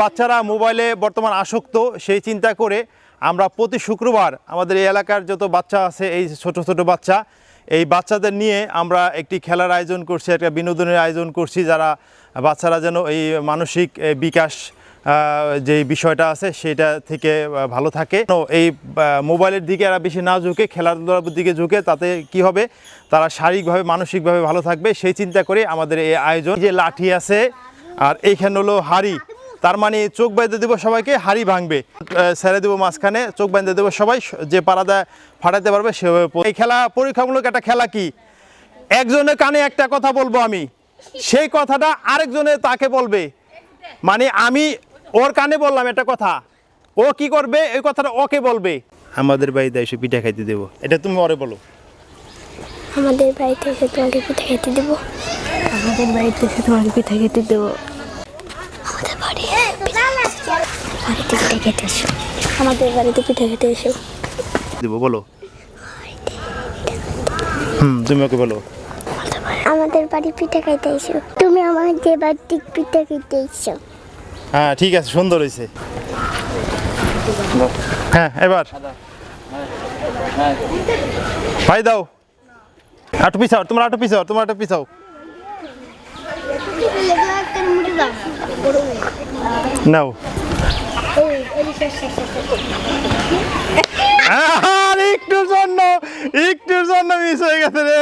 বাচ্চারা মোবাইলে বর্তমান আসক্ত, সেই চিন্তা করে আমরা প্রতি শুক্রবার আমাদের এই এলাকার যত বাচ্চা আছে, এই ছোট ছোট বাচ্চা, এই বাচ্চাদের নিয়ে আমরা একটি খেলার আয়োজন করছি, একটা বিনোদনের আয়োজন করছি, যারা বাচ্চারা যেন এই মানসিক বিকাশ যে বিষয়টা আছে সেটা থেকে ভালো থাকে। এই মোবাইলের দিকে এরা বেশি না ঝুঁকে, খেলাধুলার দিকে ঝুঁকে, তাতে কি হবে? তারা শারীরিকভাবে, মানসিকভাবে ভালো থাকবে, সেই চিন্তা করে আমাদের এই আয়োজন। যে লাঠি আছে, আর এইখানে হলো হাড়ি। তার মানে চোখ বেঁধে দেবো সবাইকে হাড়ি ভাঙবে। ছেড়ে দেবো মাঝখানে চোখ বেঁধে দেবো সবাই যে পাড়াদা ফাটাতে পারবে সেভাবে এই খেলা পরীক্ষামূলক একটা খেলা কি? একজনের কানে একটা কথা বলব আমি। সেই কথাটা আরেকজনে তাকে বলবে। মানে আমি ওর কানে বললাম একটা কথা। ও কি করবে? এই কথাটা ওকে বলবে। আমাদের বাড়িতে এসে পিঠা খাইতে দেবো। এটা তুমি ওরে বলো। আমাদের বাড়িতে এসে তোমাকে পিঠা খেতে দেবো। আমাদের বাড়িতে এসে তোমাকে পিঠা খেতে দেবো। বাড়িতে পিঠা খেতে এসো। আমাদের বাড়িতে পিঠা খেতে এসো। দেবো বলো। হুম তুমি ওকে বলো। আমাদের বাড়ি পিঠা খাইতে এসো। তুমি আমাদের বাড়িতে পিঠা খেতে এসো। হ্যাঁ ঠিক আছে সুন্দর হয়েছে হ্যাঁ এবার। ভাই দাও। আটু পিছাও তোমার আটু পিছাও তোমার আটু পিছাও। নাও। জন্য জন্য মিস হয়ে গেছে রে।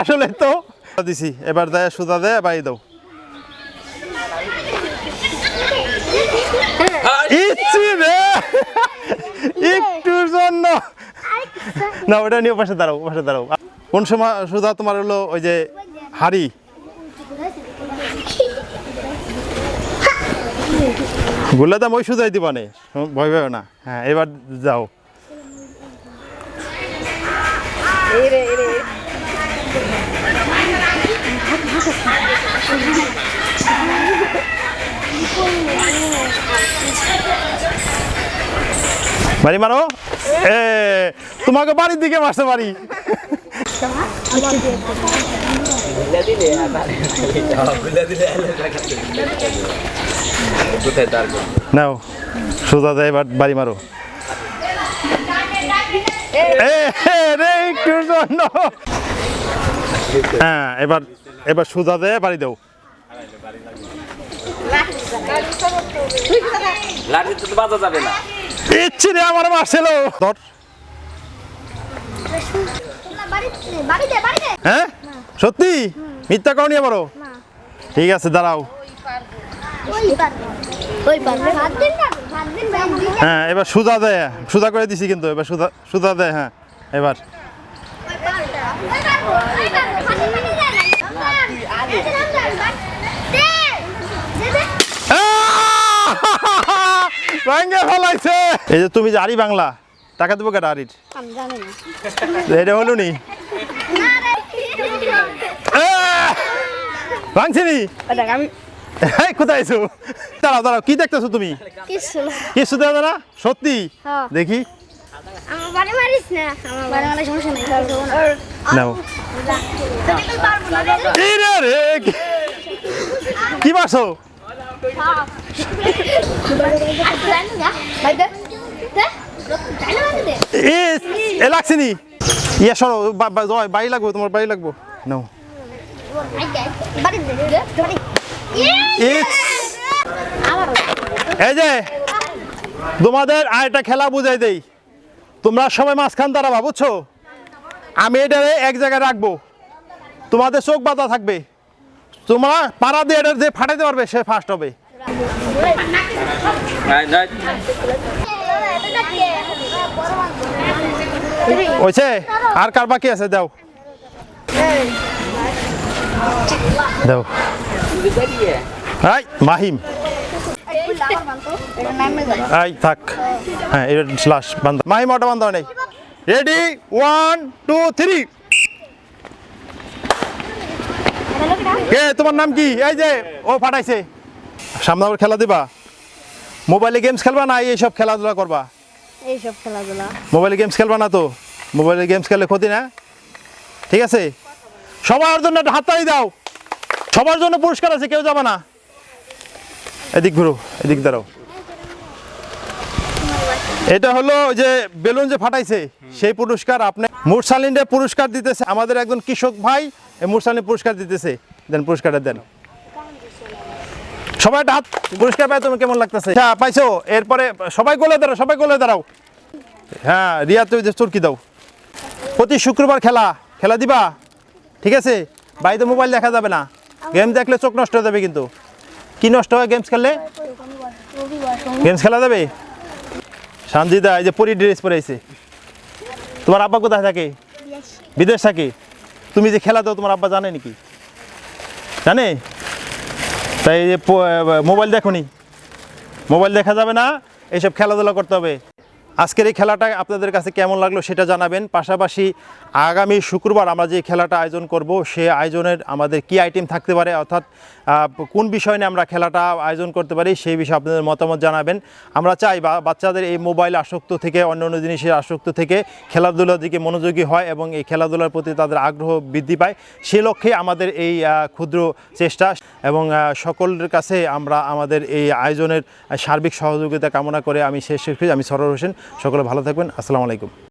আসলে তো। এবার রে। একটুর জন্য। না, ওটা নিয়ে পাশে দাঁড়াও পাশে দাঁড়াও। কোন সময় সুধা তোমার হলো ওই যে হাড়ি? বললে তো ওই সুদাই দিবা নে ভয় ভয় না। হ্যাঁ এবার যাও। বাড়ি মারো। এ, তোমাকে বাড়ির দিকে মারতে পারি। নাও সোজা দেয় এবার বাড়ি মারো। হ্যাঁ এবার এবার সোজা দেয় বাড়ি দাও। লাঠি তো বাজা যাবে না ইচ্ছি রে আমার মারছিল ধর হ্যাঁ? সত্যি? মিথ্যা কওনি আমারও? ঠিক আছে দাঁড়াও। হ্যাঁ এবার সুদা দেয় সুদা করে দিছি কিন্তু এবার সুদা সুদা দেয় হ্যাঁ এবার। ভাঙ্গে ফলাইছে। এই যে তুমি যে আরি বাংলা টাকা দেবো কেটা আরির এটা হলো নি ভাঙছে নি? এই, কোথায় আছো দাঁড়াও দাঁড়াও কি দেখতেছো তুমি? কিছু না। সত্যি? হ্যাঁ। দেখি। আমার বাড়ি মারিস না? আমার বাড়ি মারার সমস্যা নেই। নাও। রে কি- মারছো? এ লাগছে নি। ইয়ে সরো বাড়ি লাগবো তোমার বাড়ি লাগবো। নাও। এই যে, তোমাদের খেলা বুঝাই দেই। তোমরা সবাই মাঝখান দাঁড়াবা, বুঝছ? আমি এটারে এক জায়গায় রাখব। তোমাদের চোখ বাঁধা থাকবে। তোমরা পাড়া দিয়ে এটা যে ফাটাইতে পারবে, সে ফার্স্ট হবে। আর কার বাকি আছে? দাও। দাও। হাই মাহিম। আই থাক। হ্যাঁ এটা লাস্ট বান্ধা মাহিম ওটা বান্ধা নেই। রেডি ওয়ান টু থ্রি কে তোমার নাম কি? এই যে ও ফাটাইছে। সামনে আবার খেলা দিবা। মোবাইলে গেমস খেলবা না এইসব খেলাধুলা করবা? এইসব খেলাধুলা। মোবাইলে গেমস খেলবা না তো? মোবাইলে গেমস খেলে ক্ষতি না? ঠিক আছে? সবার জন্য একটা হাততালি দাও। সবার জন্য পুরস্কার আছে, কেউ যাবে না। এদিক ঘুরো, এদিক দাঁড়াও। এটা হলো যে বেলুন যে ফাটাইছে, সেই পুরস্কার আপনি মুরসালিনরে পুরস্কার দিতেছে আমাদের একজন কৃষক ভাই মুরসালিন পুরস্কার দিতেছে। দেন, পুরস্কারটা দেন। সবাই একটা হাত পুরস্কার পাই তুমি কেমন লাগতেছে? হ্যাঁ পাইছো। এরপরে সবাই গোলে দাঁড়াও, সবাই গোলে দাঁড়াও। হ্যাঁ রিয়া তুই চরকি দাও। প্রতি শুক্রবার খেলা। খেলা দিবা? ঠিক আছে? বাড়িতে মোবাইল দেখা যাবে না। গেম দেখলে চোখ নষ্ট হয়ে যাবে কিন্তু। কি নষ্ট হয় গেমস খেললে? গেমস খেলা যাবে? সঞ্জিদা এই যে পরি ড্রেস পরেছে। তোমার আব্বা কোথায় থাকে? বিদেশ থাকে? তুমি যে খেলা দাও, তোমার আব্বা জানে নাকি? জানে? তাই যে মোবাইল দেখো নি। মোবাইল দেখা যাবে না, এইসব খেলাধুলা করতে হবে। আজকের এই খেলাটা আপনাদের কাছে কেমন লাগল সেটা জানাবেন। পাশাপাশি আগামী শুক্রবার আমরা যে খেলাটা আয়োজন করব, সে আয়োজনের আমাদের কি আইটেম থাকতে পারে, অর্থাৎ কোন বিষয় নিয়ে আমরা খেলাটা আয়োজন করতে পারি সেই বিষয়ে আপনাদের মতামত জানাবেন। আমরা চাই বা, বাচ্চাদের এই মোবাইল আসক্ত থেকে অন্য অন্য জিনিসের আসক্ত থেকে খেলাধুলার দিকে মনোযোগী হয় এবং এই খেলাধুলার প্রতি তাদের আগ্রহ বৃদ্ধি পায়। সে লক্ষ্যে আমাদের এই ক্ষুদ্র চেষ্টা এবং সকলের কাছে আমরা আমাদের এই আয়োজনের সার্বিক সহযোগিতা কামনা করে আমি শেষ শেষ আমি সরোর হোসেন। সকলে ভালো থাকবেন। আসসালামু আলাইকুম।